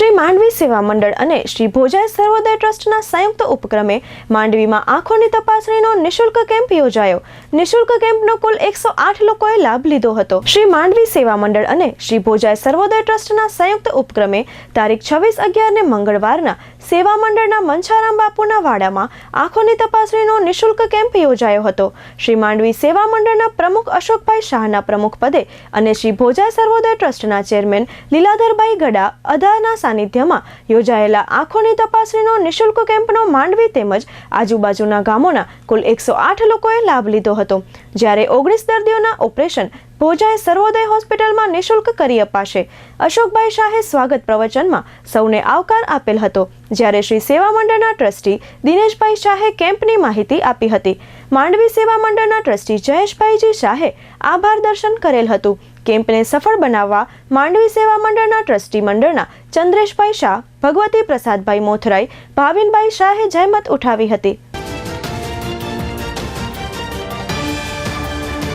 શ્રી માંડવી સેવા મંડળ અને શ્રી ભોજાય સર્વોદય ટ્રસ્ટના સંયુક્ત ઉપક્રમે માંડવીમાં આંખોની તપાસણીનો નિશુલ્ક કેમ્પ યોજાયો. નિશુલ્ક કેમ્પનો કુલ એકસો આઠ લોકોએ લાભ લીધો હતો. શ્રી માંડવી સેવા મંડળ અને શ્રી ભોજાય સર્વોદય ટ્રસ્ટના સંયુક્ત ઉપક્રમે તારીખ છવ્વીસ અગિયારને મંગળવારના સેવા મંડળના મંછારામ બાપુના વાડામાં આંખોની તપાસણીનો નિશુલ્ક કેમ્પ યોજાયો હતો. શ્રી માંડવી સેવા મંડળના પ્રમુખ અશોકભાઈ શાહના પ્રમુખ પદે અને શ્રી ભોજા સર્વોદય ટ્રસ્ટના ચેરમેન લીલાધરભાઈ ગડા અધાના સાનિધ્યમાં યોજાયેલા આંખોની તપાસણીનો નિશુલ્ક કેમ્પનો માંડવી તેમજ આજુબાજુના ગામોના કુલ એકસો આઠ લોકોએ લાભ લીધો હતો. જ્યારે ઓગણીસ દર્દીઓના ઓપરેશન ભોજાય સર્વોદય હોસ્પિટલમાં નિશુલ્ક કરી અપાશે. અશોકભાઈ શાહે સ્વાગત પ્રવચનમાં સૌને આવકાર આપેલ હતો, જ્યારે શ્રી સેવા મંડળના ટ્રસ્ટી દિનેશભાઈ શાહે કેમ્પની માહિતી આપી હતી. માંડવી સેવા મંડળના ટ્રસ્ટી જયેશભાઈજી શાહે આભાર દર્શન કરેલ હતું. કેમ્પને સફળ બનાવવા માંડવી સેવા મંડળના ટ્રસ્ટી મંડળના ચંદ્રેશભાઈ શાહ, ભગવતી પ્રસાદભાઈ મોથરાઈ, ભાવિનભાઈ શાહે જહેમત ઉઠાવી હતી.